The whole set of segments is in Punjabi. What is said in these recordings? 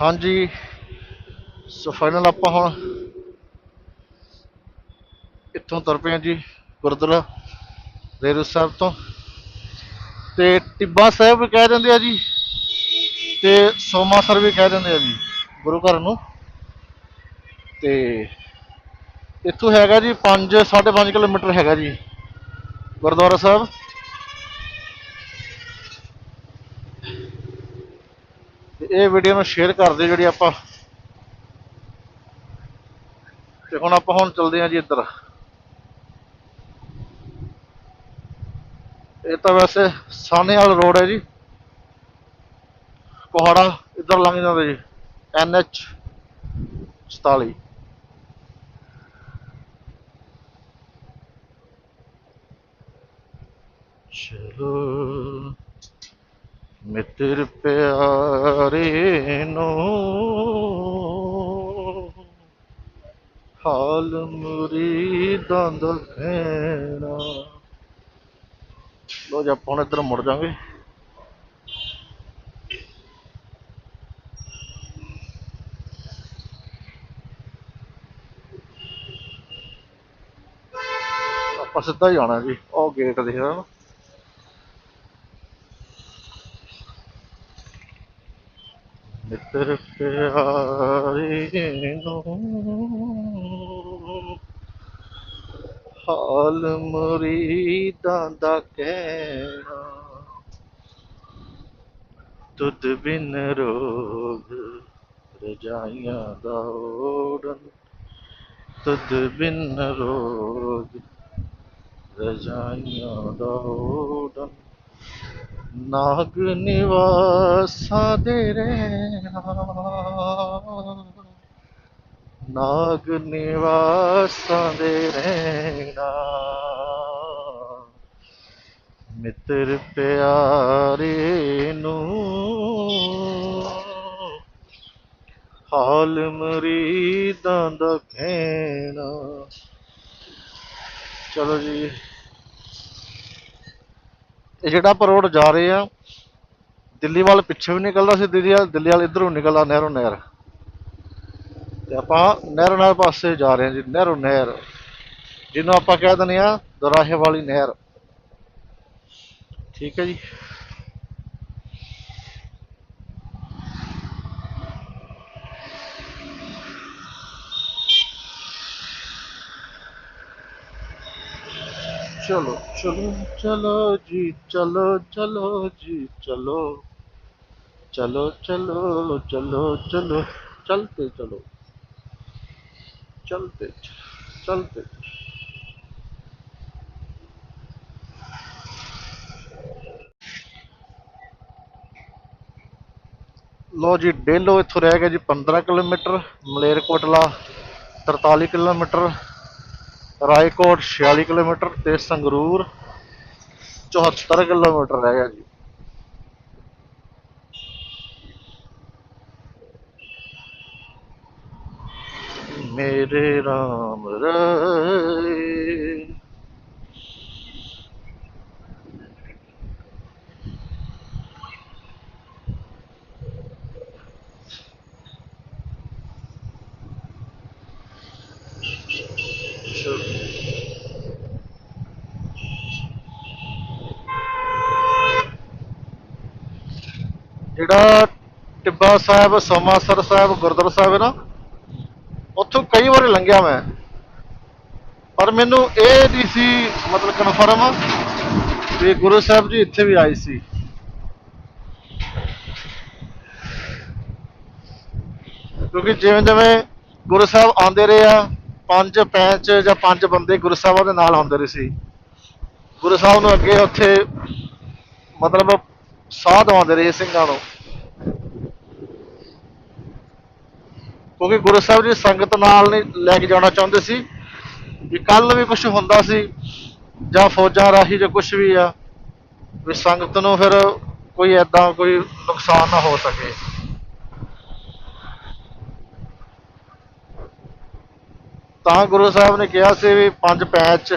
ਹਾਂਜੀ ਸੋ ਫਾਈਨਲ ਆਪਾਂ ਹੁਣ ਇੱਥੋਂ ਤੁਰ ਪਏ ਹਾਂ ਜੀ ਗੁਰਦੁਆਰਾ ਰੇਰੂ ਸਾਹਿਬ ਤੋਂ। ਤੇ ਟਿੱਬਾ ਸਾਹਿਬ ਵੀ ਕਹਿ ਦਿੰਦੇ ਆ ਜੀ ਤੇ ਸੋਮਾਸਰ ਵੀ ਕਹਿ ਦਿੰਦੇ ਆ ਜੀ ਗੁਰੂ ਘਰ ਨੂੰ। ਤੇ ਇੱਥੋਂ ਹੈਗਾ ਜੀ 5 5.5 ਕਿਲੋਮੀਟਰ ਹੈਗਾ ਜੀ ਗੁਰਦੁਆਰਾ ਸਾਹਿਬ ਤੇ ਇਹ ਵੀਡੀਓ ਨੂੰ ਸ਼ੇਅਰ ਕਰ ਦਿਓ ਜਿਹੜੀ ਆਪਾਂ ਤੇ ਹੁਣ ਆਪਾਂ ਹੁਣ ਚੱਲਦੇ ਹਾਂ ਜੀ ਇੱਧਰ। ਇਹ ਤਾਂ ਵੈਸੇ ਸਾਨੇਵਾਲ ਰੋਡ ਹੈ ਜੀ। ਕੋਹੜਾ ਇੱਧਰ ਲੰਘ ਜਾਂਦਾ ਜੀ। ਐਨ ਐਚ 47 ਚਲੋ। ਮਿੱਤਰ ਪਿਆਰੇ ਨੂੰ। ਹਾਲ ਮੁਰੀਦਾਂ ਦਾ ਕਹਿਣਾ ਲੋ ਜੀ, ਆਪਾਂ ਹੁਣ ਇੱਧਰ ਮੁੜ ਜਾਾਂਗੇ ਆਪਾਂ ਸਿੱਧਾ ਹੀ ਜਾਣਾ ਜੀ ਉਹ ਗੇਟ ਦਿਖਦਾ ਨਾ ਮਿੱਤਰ ਪਿਆਰੇ ਨੂੰ ਹਾਲ ਮੁਰੀਦਾਂ ਦਾ ਕਹਿਣਾ ਤੁਧ ਬਿਨ ਰੋਗ ਰਜਾਈਆਂ ਦਾ ਓੜਨ ਤੁਧ ਬਿਨ ਰੋਗ ਰਜਾਈਆਂ ਦਾ ਓੜਨ ਨਾਗ ਨਿਵਾਸਾਂ ਦੇ ਰਹਿਣਾ। ਨਾਗ ਨਿਵਾਸਾਂ ਦੇ ਰਹਿਣਾ। ਮਿੱਤਰ ਪਿਆਰੇ ਨੂੰ ਹਾਲ ਮਰੀਦਾਂ ਦਾ ਕਹਿਣਾ। ਚਲੋ ਜੀ। ਇਹ ਜਿਹੜਾ ਆਪਾਂ ਰੋਡ ਜਾ ਰਹੇ ਆ ਦਿੱਲੀ ਵੱਲ ਪਿੱਛੇ ਵੀ ਨਿਕਲਦਾ ਸੀ ਦਿੱਲੀ ਵੱਲ ਦਿੱਲੀ ਵੱਲ ਇਧਰੋਂ ਨਿਕਲਦਾ, ਨਹਿਰੋਂ ਨਹਿਰ। ਤੇ ਆਪਾਂ ਨਹਿਰ ਨਹਿਰ ਪਾਸੇ ਜਾ ਰਹੇ ਹਾਂ ਜੀ, ਨਹਿਰੋਂ ਨਹਿਰ। ਜਿਹਨੂੰ ਆਪਾਂ ਕਹਿ ਦਿੰਦੇ ਆ ਦਰਾਹੇ ਵਾਲੀ ਨਹਿਰ। ਠੀਕ ਹੈ ਜੀ। ਚਲੋ ਚਲੋ। ਚਲੋ ਜੀ, ਚਲੋ ਚਲੋ ਜੀ, ਚਲੋ। ਚਲੋ ਚਲੋ ਚਲੋ ਚਲੋ। ਚਲਤੇ ਚਲੋ। ਚਲਤੇ ਚਲਤੇ ਲੋ ਜੀ, ਡੇਲੋ ਇੱਥੋਂ ਰਹਿ ਗਿਆ ਜੀ 15 kilometre, Malerkotla 43 kilometre. Raikot 46 kilometre ਤੇ ਸੰਗਰੂਰ 74 ਕਿਲੋਮੀਟਰ ਰਹਿ ਗਿਆ ਜੀ ਮੇਰੇ RAM ਰਾਏ ਜਿਹੜਾ ਟਿੱਬਾ ਸਾਹਿਬ, ਸੋਮਾਸਰ ਸਾਹਿਬ, ਗੁਰਦੁਆਰਾ ਸਾਹਿਬ ਹੈ ਨਾ, ਉੱਥੋਂ ਕਈ ਵਾਰ ਲੰਘਿਆ ਮੈਂ। ਪਰ ਮੈਨੂੰ ਇਹ ਨਹੀਂ ਸੀ, ਮਤਲਬ ਕਨਫਰਮ ਵੀ ਗੁਰੂ ਸਾਹਿਬ ਜੀ ਇੱਥੇ ਵੀ ਆਏ ਸੀ। ਕਿਉਂਕਿ ਜਿਵੇਂ ਜਿਵੇਂ ਗੁਰੂ ਸਾਹਿਬ ਆਉਂਦੇ ਰਹੇ ਆ, ਪੰਜ ਪੈਂਚ ਜਾਂ ਪੰਜ ਬੰਦੇ ਗੁਰੂ ਸਾਹਿਬਾਂ ਦੇ ਨਾਲ ਹੁੰਦੇ ਰਹੇ ਸੀ। ਗੁਰੂ ਸਾਹਿਬ ਨੂੰ ਅੱਗੇ ਉੱਥੇ ਮਤਲਬ ਸਾਹ ਦਵਾਉਂਦੇ ਰਹੇ ਸਿੰਘਾਂ ਨੂੰ। ਕਿਉਂਕਿ ਗੁਰੂ ਸਾਹਿਬ ਜੀ ਸੰਗਤ ਨਾਲ ਨਹੀਂ ਲੈ ਕੇ ਜਾਣਾ ਚਾਹੁੰਦੇ ਸੀ ਵੀ ਕੱਲ ਵੀ ਕੁਝ ਹੁੰਦਾ ਸੀ ਜਾਂ ਫੌਜਾਂ ਰਾਹੀਂ ਜਾਂ ਕੁਝ ਵੀ ਆ, ਵੀ ਸੰਗਤ ਨੂੰ ਫਿਰ ਕੋਈ ਐਦਾਂ ਕੋਈ ਨੁਕਸਾਨ ਨਾ ਹੋ ਸਕੇ। ਤਾਂ ਗੁਰੂ ਸਾਹਿਬ ਨੇ ਕਿਹਾ ਸੀ ਵੀ ਪੰਜ ਪੈਚ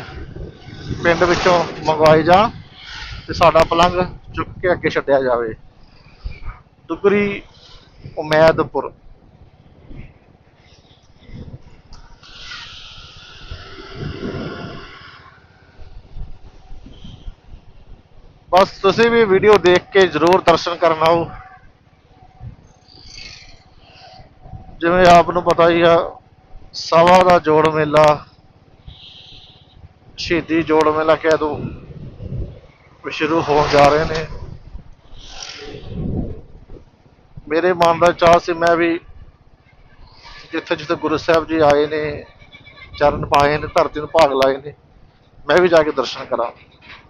ਪਿੰਡ ਵਿੱਚੋਂ ਮੰਗਵਾਏ ਜਾਣ ਤੇ ਸਾਡਾ ਪਲੰਗ ਚੁੱਕ ਕੇ ਅੱਗੇ ਛੱਡਿਆ ਜਾਵੇ। ਦੁਗਰੀ ਉਮੈਦਪੁਰ। ਬਸ ਤੁਸੀਂ ਵੀ ਵੀਡੀਓ ਦੇਖ ਕੇ ਜਰੂਰ ਦਰਸ਼ਨ ਕਰਨ ਆਓ। ਜਿਵੇਂ ਆਪ ਨੂੰ ਪਤਾ ਹੀ ਆ, ਸਭਾ ਦਾ ਜੋੜ ਮੇਲਾ, ਸ਼ਹੀਦੀ ਜੋੜ ਮੇਲਾ ਕਹਿ ਦੋ ਸ਼ੁਰੂ ਹੋਣ ਜਾ ਰਹੇ ਨੇ। ਮੇਰੇ ਮਨ ਦਾ ਚਾਹ ਸੀ ਮੈਂ ਵੀ ਜਿੱਥੇ ਜਿੱਥੇ ਗੁਰੂ ਸਾਹਿਬ ਜੀ ਆਏ ਨੇ, ਚਰਨ ਪਾਏ ਨੇ, ਧਰਤੀ ਨੂੰ ਭਾਗ ਲਾਏ ਨੇ। ਮੈਂ ਵੀ ਜਾ ਕੇ ਦਰਸ਼ਨ ਕਰਾਂ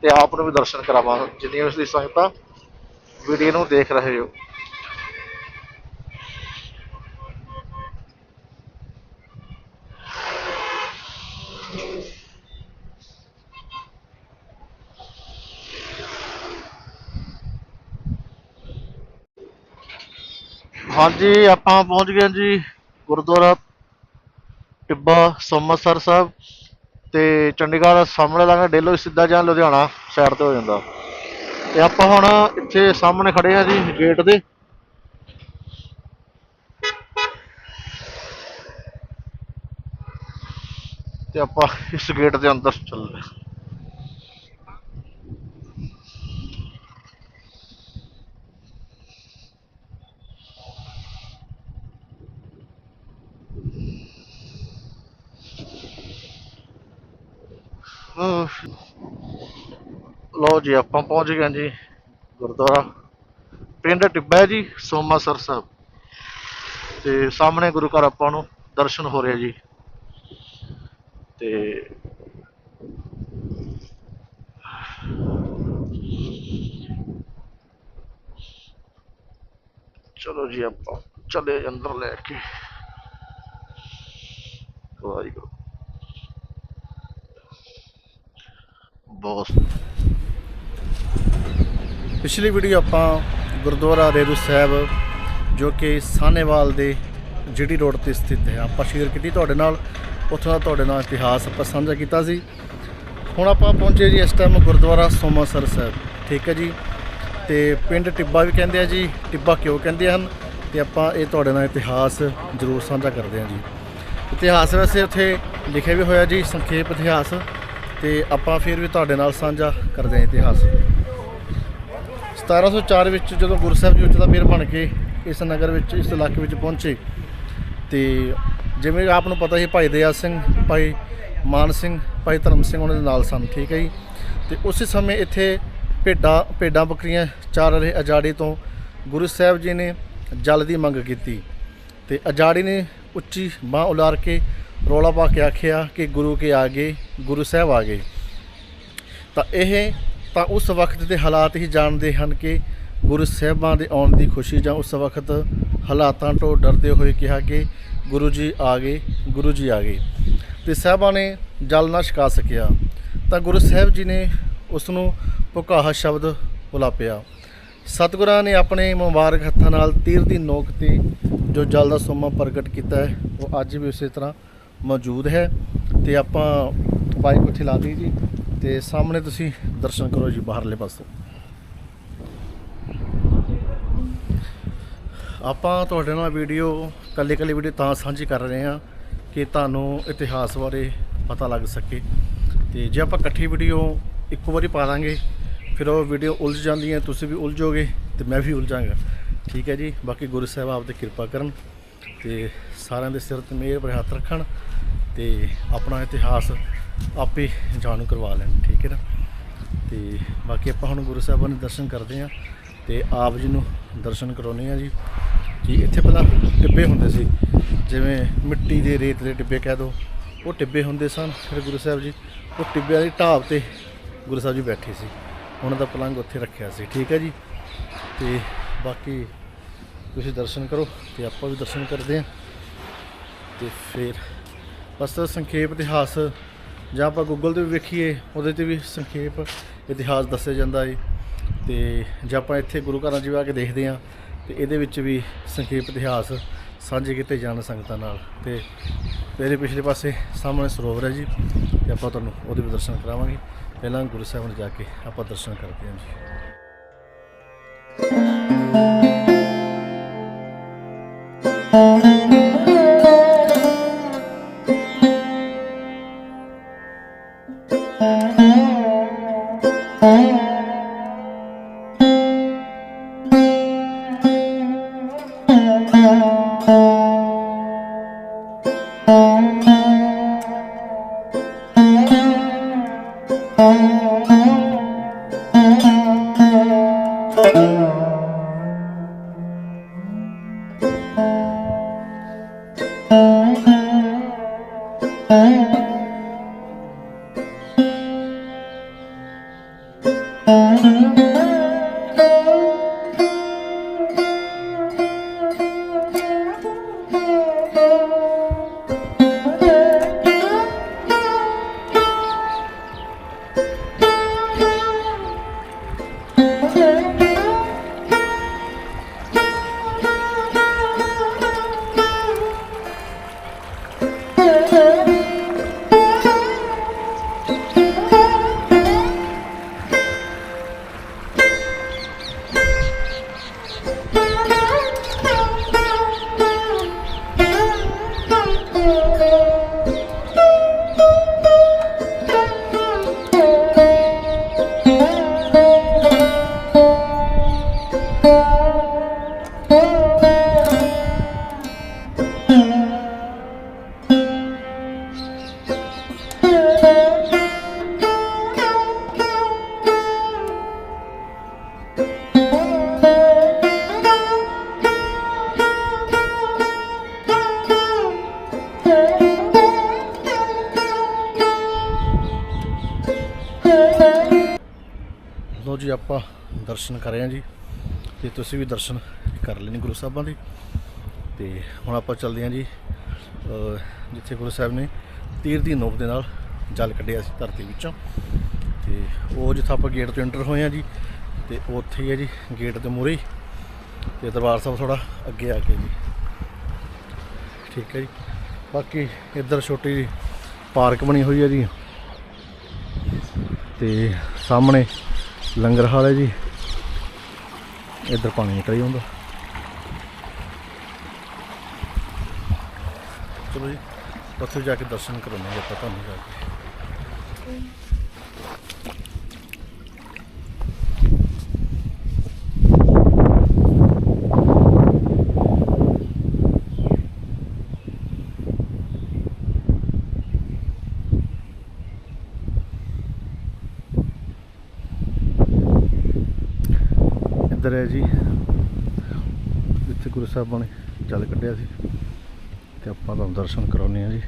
ਤੇ ਆਪ ਨੂੰ ਵੀ ਦਰਸ਼ਨ ਕਰਾਵਾਂ। ਜਿੰਨੀ ਉਸ ਦੀ ਸੰਗਤਾਂ ਵੀਡੀਓ ਨੂੰ ਦੇਖ ਰਹੇ ਹੋ। ਹਾਂਜੀ, ਆਪਾਂ ਪਹੁੰਚ ਗਏ ਜੀ ਗੁਰਦੁਆਰਾ ਟਿੱਬਾ, ਸੋਮਸਰ ਸਾਹਿਬ। ਤੇ ਚੰਡੀਗੜ੍ਹ ਦਾ ਸਾਹਮਣੇ ਲਾਂਗੇ ਡੇਲੋ ਸਿੱਧਾ ਜਾਂ ਲੁਧਿਆਣਾ ਸਾਈਡ ਤੇ ਹੋ ਜਾਂਦਾ। ਤੇ ਆਪਾਂ ਹੁਣ ਇੱਥੇ ਸਾਹਮਣੇ ਖੜੇ ਆ ਜੀ ਗੇਟ ਦੇ ਤੇ ਆਪਾਂ ਇਸ ਗੇਟ ਦੇ ਅੰਦਰ ਚੱਲਦੇ ਹਾਂ। ਅਹ ਲਓ ਜੀ, ਆਪਾਂ ਪਹੁੰਚ ਗਏ ਜੀ ਗੁਰਦੁਆਰਾ ਪਿੰਡ ਟਿੱਬਾ ਜੀ ਸੋਮਾਸਰ ਸਾਹਿਬ। ਤੇ ਸਾਹਮਣੇ ਗੁਰੂ ਘਰ ਆਪਾਂ ਨੂੰ ਦਰਸ਼ਨ ਹੋ ਰਿਹਾ ਜੀ। ਤੇ ਚਲੋ ਜੀ ਆਪਾਂ ਚਲੇ ਅੰਦਰ ਲੈ ਕੇ। ਵਾਹਿਗੁਰੂ। ਬਹੁਤ। ਪਿਛਲੀ ਵੀਡੀਓ ਆਪਾਂ ਗੁਰਦੁਆਰਾ ਰੇਰੂ ਸਾਹਿਬ, ਜੋ ਕਿ ਸਾਨੇਵਾਲ ਦੇ ਜੀਟੀ ਰੋਡ ਤੇ ਸਥਿਤ ਹੈ, ਆਪਾਂ ਸ਼ੇਅਰ ਕੀਤੀ ਤੁਹਾਡੇ ਨਾਲ। ਉੱਥੋਂ ਦਾ ਤੁਹਾਡੇ ਨਾਲ ਇਤਿਹਾਸ ਆਪਾਂ ਸਾਂਝਾ ਕੀਤਾ ਸੀ। ਹੁਣ ਆਪਾਂ ਪਹੁੰਚੇ ਜੀ ਇਸ ਟਾਈਮ ਗੁਰਦੁਆਰਾ ਸੋਮਾਸਰ ਸਾਹਿਬ, ਠੀਕ ਹੈ ਜੀ? ਤੇ ਪਿੰਡ ਟਿੱਬਾ ਵੀ ਕਹਿੰਦੇ ਆ ਜੀ, ਟਿੱਬਾ ਕਿਉਂ ਕਹਿੰਦੇ ਹਨ? ਤੇ ਆਪਾਂ ਇਹ ਤੁਹਾਡੇ ਨਾਲ ਇਤਿਹਾਸ ਜ਼ਰੂਰ ਸਾਂਝਾ ਕਰਦੇ ਹਾਂ ਜੀ। ਇਤਿਹਾਸ ਵੈਸੇ ਉੱਥੇ ਲਿਖਿਆ ਵੀ ਹੋਇਆ ਜੀ, ਸੰਖੇਪ ਇਤਿਹਾਸ। ਤੇ ਆਪਾਂ ਫਿਰ ਵੀ ਤੁਹਾਡੇ ਨਾਲ ਸਾਂਝਾ ਕਰਦੇ ਹਾਂ ਇਤਿਹਾਸ। 1704 ਵਿੱਚ ਜਦੋਂ ਗੁਰੂ ਸਾਹਿਬ ਜੀ ਉੱਚ ਦਾ ਮੇਰ ਬਣ ਕੇ ਇਸ ਨਗਰ ਵਿੱਚ, ਇਸ ਇਲਾਕੇ ਵਿੱਚ ਪਹੁੰਚੇ, ਤੇ ਜਿਵੇਂ ਆਪ ਨੂੰ ਪਤਾ ਹੀ ਭਾਈ ਦਇਆ ਸਿੰਘ, ਭਾਈ ਮਾਨ ਸਿੰਘ, ਭਾਈ ਧਰਮ ਸਿੰਘ ਉਹਨਾਂ ਦੇ ਨਾਲ ਸਨ, ਠੀਕ ਹੈ ਜੀ? ਤੇ ਉਸੇ ਸਮੇਂ ਇੱਥੇ ਭੇਡਾਂ ਭੇਡਾਂ ਬੱਕਰੀਆਂ ਚਾਰ ਰਹੇ ਅਜਾੜੀ ਤੋਂ ਗੁਰੂ ਸਾਹਿਬ ਜੀ ਨੇ ਜਲ ਦੀ ਮੰਗ ਕੀਤੀ। ਤੇ ਅਜਾੜੀ ਨੇ ਉੱਚੀ ਬਾਹ ਉਲਾਰ ਕੇ ਰੋਲਾ ਪਾ ਕੇ ਆਖਿਆ ਕਿ ਗੁਰੂ ਕੇ ਆਗੇ, ਗੁਰੂ ਸਾਹਿਬ ਆ ਗਏ ਤਾਂ ਇਹ, ਤਾਂ ਉਸ ਵਕਤ ਦੇ ਹਾਲਾਤ ਹੀ ਜਾਣਦੇ ਹਨ ਕਿ ਗੁਰੂ ਸਾਹਿਬਾਂ ਦੇ ਆਉਣ ਦੀ ਖੁਸ਼ੀ ਜਾਂ ਉਸ ਵਕਤ ਹਾਲਾਤਾਂ ਤੋਂ ਡਰਦੇ ਹੋਏ ਕਿਹਾ ਕਿ ਗੁਰੂ ਜੀ ਆ ਗਏ ਗੁਰੂ ਜੀ ਆ ਗਏ ਤੇ ਸਾਹਿਬਾਂ ਨੇ ਜਲ ਨਾ ਛਕਾ ਸਕਿਆ। ਤਾਂ ਗੁਰੂ ਸਾਹਿਬ ਜੀ ਨੇ ਉਸ ਨੂੰ ਪੁਕਾਹਾ ਸ਼ਬਦ ਬੁਲਾਪਿਆ। ਸਤਿਗੁਰਾਂ ਨੇ ਆਪਣੇ ਮੁਬਾਰਕ ਹੱਥਾਂ ਨਾਲ ਤੀਰ ਦੀ ਨੋਕ ਤੇ ਜੋ ਜਲ ਦਾ ਸੋਮਾ ਪ੍ਰਗਟ ਕੀਤਾ ਹੈ, ਉਹ ਅੱਜ ਵੀ ਉਸੇ ਤਰ੍ਹਾਂ ਮੌਜੂਦ ਹੈ ਤੇ ਆਪਾਂ ਬਾਈਕ ਉੱਥੇ ਲਾ ਦਿੱਤੀ ਜੀ ਤੇ ਸਾਹਮਣੇ ਤੁਸੀਂ ਦਰਸ਼ਨ ਕਰੋ ਜੀ ਬਾਹਰਲੇ ਪਾਸੋਂ। ਆਪਾਂ ਤੁਹਾਡੇ ਨਾਲ ਵੀਡੀਓ ਕੱਲੀ ਕੱਲੀ ਵੀਡੀਓ ਤਾਂ ਸਾਂਝੀ ਕਰ ਰਹੇ ਹਾਂ ਕਿ ਤੁਹਾਨੂੰ ਇਤਿਹਾਸ ਬਾਰੇ ਪਤਾ ਲੱਗ ਸਕੇ। ਤੇ ਜੇ ਆਪਾਂ ਇਕੱਠੀ ਵੀਡੀਓ ਇੱਕੋ ਵਾਰੀ ਪਾ ਦਾਂਗੇ, ਫਿਰ ਉਹ ਵੀਡੀਓ ਉਲਝ ਜਾਂਦੀ ਹੈ, ਤੁਸੀਂ ਵੀ ਉਲਝੋਗੇ ਤੇ ਮੈਂ ਵੀ ਉਲਝਾਂਗਾ ਠੀਕ ਹੈ ਜੀ, ਬਾਕੀ ਗੁਰੂ ਸਾਹਿਬ ਆਪ ਤੇ ਕਿਰਪਾ ਕਰਨ। ਤੇ ਸਾਰਿਆਂ ਦੇ ਸਿਰ ਤੇ ਮਿਹਰ ਭਰੇ ਹੱਥ ਰੱਖਣ ਤੇ ਆਪਣਾ ਇਤਿਹਾਸ ਆਪੇ ਜਾਣੂ ਕਰਵਾ ਲੈਣ, ਠੀਕ ਹੈ ਨਾ? ਤੇ ਬਾਕੀ ਆਪਾਂ ਹੁਣ ਗੁਰੂ ਸਾਹਿਬਾਨ ਦੇ ਦਰਸ਼ਨ ਕਰਦੇ ਹਾਂ ਤੇ ਆਪ ਜੀ ਨੂੰ ਦਰਸ਼ਨ ਕਰਾਉਂਦੇ ਹਾਂ ਜੀ। ਕਿ ਇੱਥੇ ਪਹਿਲਾਂ ਟਿੱਬੇ ਹੁੰਦੇ ਸੀ, ਜਿਵੇਂ ਮਿੱਟੀ ਦੇ ਰੇਤ ਦੇ ਟਿੱਬੇ ਕਹਿ ਦੋ, ਉਹ ਟਿੱਬੇ ਹੁੰਦੇ ਸਨ ਫਿਰ ਗੁਰੂ ਸਾਹਿਬ ਜੀ। ਉਹ ਟਿੱਬਿਆਂ ਦੀ ਢਾਬ ਤੇ ਗੁਰੂ ਸਾਹਿਬ ਜੀ ਬੈਠੇ ਸੀ। ਉਹਨਾਂ ਦਾ ਪਲੰਗ ਉੱਥੇ ਰੱਖਿਆ ਸੀ, ਠੀਕ ਹੈ ਜੀ? ਤੇ ਬਾਕੀ ਤੁਸੀਂ ਦਰਸ਼ਨ ਕਰੋ ਤੇ ਆਪਾਂ ਵੀ ਦਰਸ਼ਨ ਕਰਦੇ ਹਾਂ। ਤੇ ਫਿਰ ਬਸ ਸੰਖੇਪ ਇਤਿਹਾਸ, ਜਾਂ ਆਪਾਂ ਗੂਗਲ ਤੇ ਵੀ ਵੇਖੀਏ, ਉਹਦੇ ਤੇ ਵੀ ਸੰਖੇਪ ਇਤਿਹਾਸ ਦੱਸਿਆ ਜਾਂਦਾ ਹੈ ਤੇ ਜੇ ਆਪਾਂ ਇੱਥੇ ਗੁਰੂ ਘਰਾਂ 'ਚ ਵੀ ਆ ਕੇ ਦੇਖਦੇ ਹਾਂ, ਤੇ ਇਹਦੇ ਵਿੱਚ ਵੀ ਸੰਖੇਪ ਇਤਿਹਾਸ ਸਾਂਝੇ ਕੀਤੇ ਜਾਣ ਸੰਗਤਾਂ ਨਾਲ। ਤੇ ਮੇਰੇ ਪਿਛਲੇ ਪਾਸੇ ਸਾਹਮਣੇ ਸਰੋਵਰ ਹੈ ਜੀ, ਤੇ ਆਪਾਂ ਤੁਹਾਨੂੰ ਉਹਦੇ ਵੀ ਦਰਸ਼ਨ ਕਰਾਵਾਂਗੇ। ਪਹਿਲਾਂ ਗੁਰੂ ਸਾਹਿਬ ਨੂੰ ਜਾ ਕੇ ਆਪਾਂ ਦਰਸ਼ਨ ਕਰਦੇ ਹਾਂ ਜੀ। ਲੋ ਦਰਸ਼ਨ ਕਰ ਰਹੇ ਹਾਂ ਜੀ। ਤੇ ਤੁਸੀਂ ਵੀ ਦਰਸ਼ਨ ਕਰ ਲੈਣੇ ਗੁਰੂ ਸਾਹਿਬਾਂ ਦੇ। ਤੇ ਹੁਣ ਆਪਾਂ ਚੱਲਦੇ ਹਾਂ ਜੀ ਜਿੱਥੇ ਗੁਰੂ ਸਾਹਿਬ ਨੇ ਤੀਰ ਦੀ ਨੋਕ ਦੇ ਨਾਲ ਜਲ ਕੱਢਿਆ ਸੀ ਧਰਤੀ ਵਿੱਚੋਂ। ਤੇ ਉਹ ਜਿੱਥੇ ਆਪਾਂ ਗੇਟ ਤੋਂ ਐਂਟਰ ਹੋਏ ਹਾਂ ਜੀ, ਤੇ ਉੱਥੇ ਹੀ ਹੈ ਜੀ ਗੇਟ ਦੇ ਮੂਹਰੇ। ਹੀ ਤੇ ਦਰਬਾਰ ਸਾਹਿਬ ਥੋੜਾ ਅੱਗੇ ਆ ਕੇ ਜੀ। ਠੀਕ ਹੈ ਜੀ। ਬਾਕੀ ਇੱਧਰ ਛੋਟੀ ਜਿਹੀ ਪਾਰਕ ਬਣੀ ਹੋਈ ਹੈ ਜੀ। ਤੇ ਸਾਹਮਣੇ ਲੰਗਰ ਹਾਲ ਹੈ ਜੀ। ਇੱਧਰ ਪਾਣੀ ਨਿਕਲ ਜਾਂਦਾ ਚਲੋ ਜੀ, ਉੱਥੇ ਜਾ ਕੇ ਦਰਸ਼ਨ ਕਰਾਂਗੇ ਆਪਾਂ, ਤੁਹਾਨੂੰ ਜਾ ਕੇ। ਹੈ ਜੀ। ਇੱਥੇ ਗੁਰੂ ਸਾਹਿਬਾਂ ਨੇ ਜਲ ਕੱਢਿਆ ਸੀ। ਤੇ ਆਪਾਂ ਤੁਹਾਨੂੰ ਦਰਸ਼ਨ ਕਰਾਉਂਦੇ ਆ ਜੀ।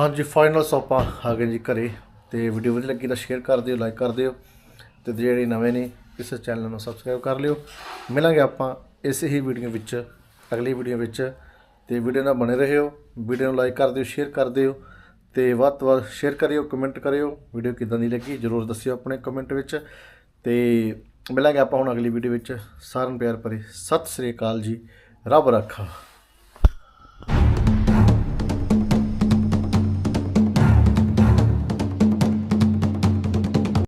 ਹਾਂਜੀ ਫਾਈਨਲ ਸੋਪਾ ਆ ਗਏ ਜੀ ਘਰੇ ਤੇ ਵੀਡੀਓ ਵਧੀਆ ਲੱਗੀ ਤਾਂ ਸ਼ੇਅਰ ਕਰ ਦਿਓ ਲਾਈਕ ਕਰ ਦਿਓ ਤੇ ਜਿਹੜੇ ਨਵੇਂ ਨੇ ਇਸ ਚੈਨਲ ਨੂੰ ਸਬਸਕ੍ਰਾਈਬ ਕਰ ਲਿਓ। ਮਿਲਾਂਗੇ ਆਪਾਂ ਇਸੇ ਹੀ ਵੀਡੀਓ ਵਿੱਚ, ਅਗਲੀ ਵੀਡੀਓ ਵਿੱਚ ਤੇ ਵੀਡੀਓ ਨਾਲ ਬਣੇ ਰਹਿਓ ਵੀਡੀਓ ਨੂੰ ਲਾਈਕ ਕਰ ਦਿਓ ਸ਼ੇਅਰ ਕਰ ਦਿਓ ਤੇ ਵੱਧ ਤੋਂ ਵੱਧ ਸ਼ੇਅਰ ਕਰਿਓ ਕਮੈਂਟ ਕਰਿਓ ਵੀਡੀਓ ਕਿਦਾਂ ਦੀ ਲੱਗੀ ਜਰੂਰ ਦੱਸਿਓ ਆਪਣੇ ਕਮੈਂਟ ਵਿੱਚ ਤੇ ਮਿਲਾਂਗੇ ਆਪਾਂ ਹੁਣ ਅਗਲੀ ਵੀਡੀਓ ਵਿੱਚ। ਸਾਰਿਆਂ ਨੂੰ ਪਿਆਰ ਭਰੀ ਸਤਿ ਸ੍ਰੀ ਅਕਾਲ ਜੀ, ਰੱਬ ਰੱਖਾ।